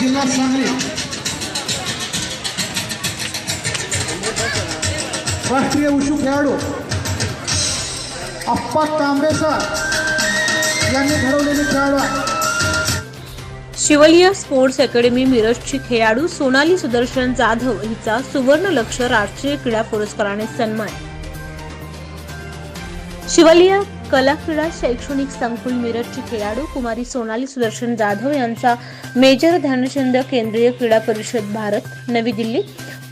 जिल्हा सांगली. राष्ट्रीय उशू खेळाडू अप्पा तांबेसर यांनी घडवलेले खेळाडू शिवलिया स्पोर्ट्स अकॅडमी मिरजची खेळाडू सोनाली सुदर्शन जाधव हिचा सुवर्ण लक्ष राष्ट्रीय क्रीडा पुरस्काराने सन्मान शिवलिया कला क्रीडा शैक्षणिक संकुल मिरजची खेळाडू कुमारी सोनाली सुदर्शन जाधव यांचा मेजर ध्यानचंद केंद्रीय क्रीडा परिषद भारत नवी दिल्ली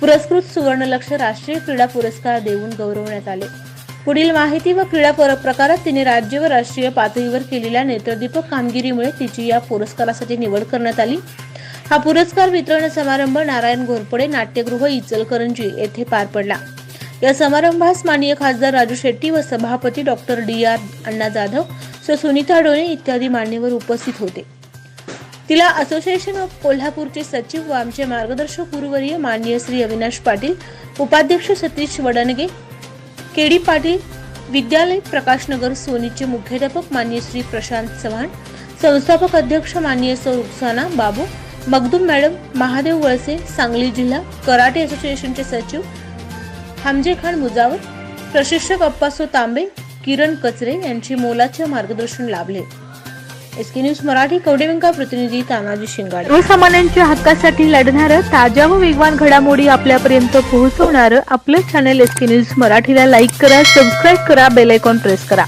पुरस्कृत सुवर्णलक्ष राष्ट्रीय क्रीडा पुरस्कार देऊन गौरवण्यात आले. पुढील माहिती व क्रीडा पर- प्रकारात तिने राज्य व राष्ट्रीय पातळीवर केलेल्या नेत्रदीपक कामगिरीमुळे तिची या पुरस्कारासाठी निवड करण्यात आली. हा पुरस्कार वितरण समारंभ नारायण घोरपडे नाट्यगृह इचलकरंजी येथे पार पडला. या समारंभास माननीय खासदार राजू शेट्टी व सभापती doctor D R Anna Jadhav sir Sunita Dole इत्यादी मान्यवर उपस्थित होते. तिला असोसिएशन ऑफ कोल्हापूरचे सचिव व आमचे मार्गदर्शक गुरुवर्य माननीय श्री अविनाश पाटील उपाध्यक्ष सतीश वडणगे के डी पाटील विद्यालय प्रकाशनगर सोनीचे मुख्याध्यापक माननीय श्री प्रशांत चव्हाण संस्थापक अध्यक्ष माननीय सौ रुखसाना बाबू मगदूम मॅडम महादेव वळसे सांगली जिल्हा कराटे असोसिएशनचे सचिव हामजे खान मुजावर प्रशिक्षक अप्पासो तांबे किरण कचरे यांचे मोलाचे मार्गदर्शन लाभले. एसके न्यूज मराठी कवडेविंका प्रतिनिधी तानाजी शिंगाडे. सर्वसामान्यांच्या हक्कासाठी लढणारं ताज्या व वेगवान घडामोडी आपल्यापर्यंत पोहोचवणारं आपलं चॅनल एसके न्यूज मराठीला लाईक करा सबस्क्राईब करा बेल आयकॉन प्रेस करा.